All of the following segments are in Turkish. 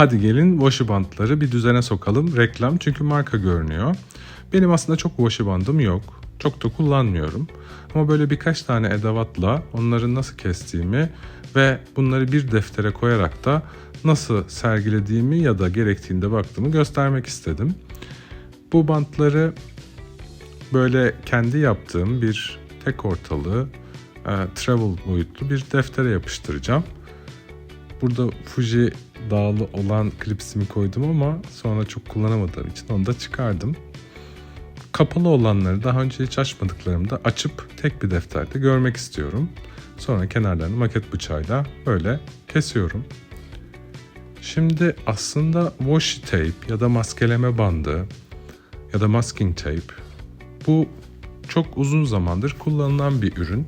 Hadi gelin washi bantları bir düzene sokalım. Reklam çünkü marka görünüyor. Benim aslında çok washi bandım yok. Çok da kullanmıyorum. Ama böyle birkaç tane edevatla onları nasıl kestiğimi ve bunları bir deftere koyarak da nasıl sergilediğimi ya da gerektiğinde baktığımı göstermek istedim. Bu bantları böyle kendi yaptığım bir tek ortalı e, travel boyutlu bir deftere yapıştıracağım. Burada Fuji dağlı olan klipsimi koydum ama sonra çok kullanamadığım için onu da çıkardım. Kapalı olanları daha önce hiç açmadıklarımda açıp tek bir defterde görmek istiyorum. Sonra kenarlarını maket bıçağıyla böyle kesiyorum. Şimdi aslında washi tape ya da maskeleme bandı ya da masking tape bu çok uzun zamandır kullanılan bir ürün.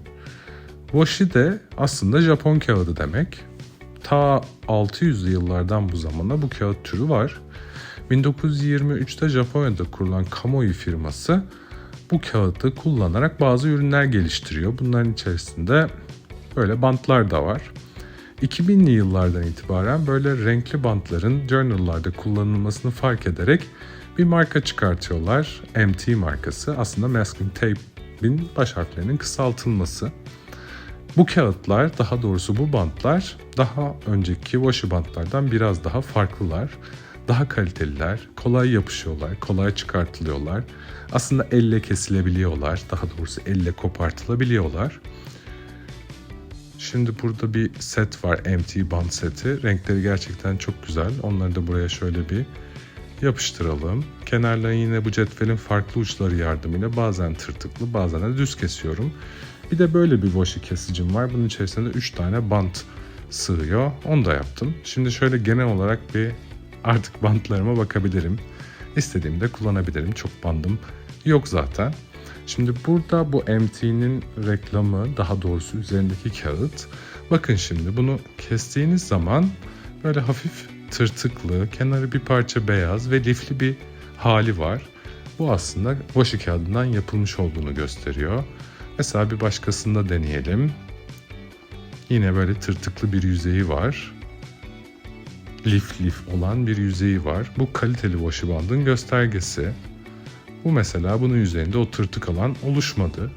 Washi de aslında Japon kağıdı demek. Ta 600'lü yıllardan bu zamana bu kağıt türü var. 1923'te Japonya'da kurulan Kamoi firması bu kağıdı kullanarak bazı ürünler geliştiriyor. Bunların içerisinde böyle bantlar da var. 2000'li yıllardan itibaren böyle renkli bantların journallarda kullanılmasını fark ederek bir marka çıkartıyorlar. MT markası. Aslında masking tape'in baş harflerinin kısaltılması. Bu kağıtlar, daha doğrusu bu bantlar daha önceki washi bantlardan biraz daha farklılar. Daha kaliteliler, kolay yapışıyorlar, kolay çıkartılıyorlar. Aslında elle kesilebiliyorlar, daha doğrusu elle kopartılabiliyorlar. Şimdi burada bir set var, MT bant seti. Renkleri gerçekten çok güzel. Onları da buraya şöyle bir yapıştıralım. Kenarlarını yine bu cetvelin farklı uçları yardımıyla bazen tırtıklı bazen de düz kesiyorum. Bir de böyle bir washi kesicim var. Bunun içerisinde 3 tane bant sığıyor. Onu da yaptım. Şimdi şöyle genel olarak bir artık bantlarıma bakabilirim. İstediğimde kullanabilirim. Çok bandım yok zaten. Şimdi burada bu MT'nin reklamı daha doğrusu üzerindeki kağıt. Bakın şimdi bunu kestiğiniz zaman böyle hafif tırtıklı, kenarı bir parça beyaz ve lifli bir hali var. Bu aslında washi kağıdından yapılmış olduğunu gösteriyor. Mesela bir başkasında deneyelim. Yine böyle tırtıklı bir yüzeyi var. Lif lif olan bir yüzeyi var. Bu kaliteli washi bandın göstergesi. Bu mesela bunun üzerinde o tırtık alan oluşmadı.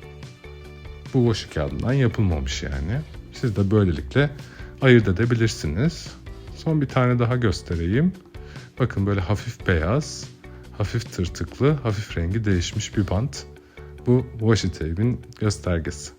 Bu washi kağıdından yapılmamış yani. Siz de böylelikle ayırt edebilirsiniz. Son bir tane daha göstereyim. Bakın böyle hafif beyaz, hafif tırtıklı, hafif rengi değişmiş bir bant. Bu washi tape'in göstergesi.